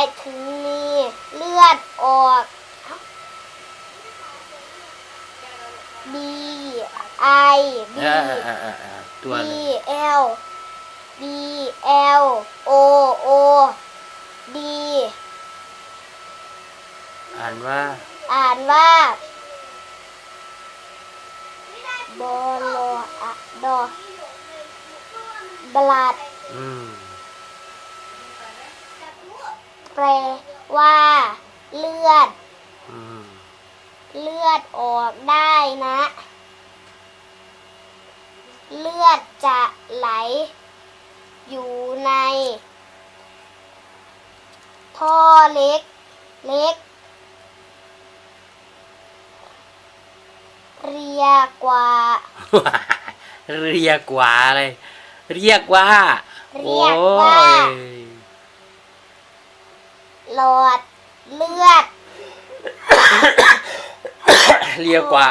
ายถึงมีเลือดออก B I B อ่าอ่าอ่าอ่าตัว B เลย L B L O O D อ่านว่า อ่านว่าบอลอดอบลัดอืม ลว่าเลือดอืมเลือดออกได้นะ เลือดจะไหล อยู่ใน ท่อเล็ก เล็ก เรียกว่า เรียกว่าอะไรเรียกว่า เรียกว่าโอ้ย หลอดเลือด เรียกว่า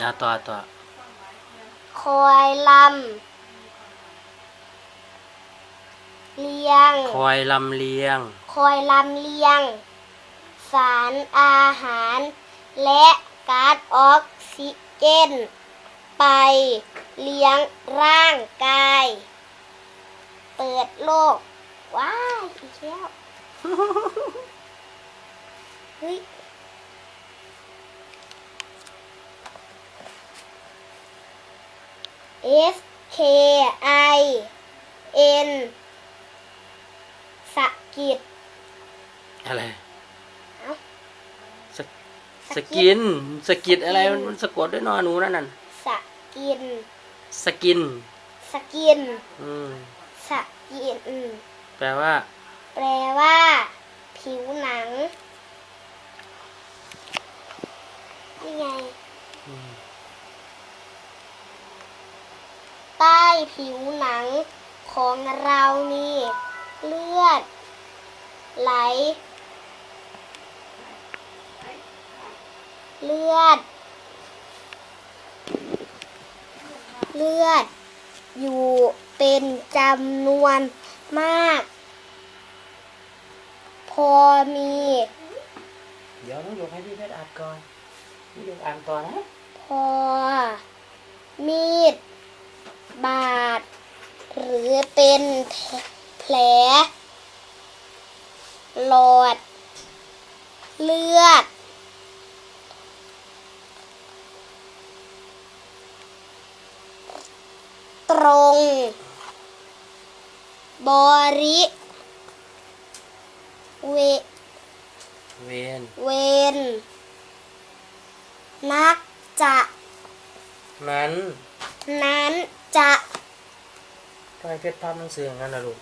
อะต่อต่อคอยลำเลียง คอยลำเลียง คอยลำเลียง สารอาหาร และก๊าซออกซิเจน ไปเลี้ยงร่างกาย เปิดโลก ว้ายอีกแล้วเฮ้ย S K I N สะกิดอะไรเอ้าสกสกิน สกิดอะไรมันมันสะกดด้วยนอหนูนั่นน่ะสะกิน สกิน สกิน อืมสะกินอืม แปลว่า แปลว่า ผิวหนังนี่ไงใต้ผิวหนังของเรานี่ เลือด ไหล เลือด เลือด อยู่เป็นจำนวน มาก พอมี เดี๋ยวต้องยกให้พี่เพชรอ่านก่อนพี่ยกอ่านต่อนะพอ มีด บาด หรือเป็นแผล หลอด เลือด ตรง บริเวเวนเวนนักจะนั้น นั้นจะทำไมเพชรภาพหนังสืออย่างนั้นล่ะลูก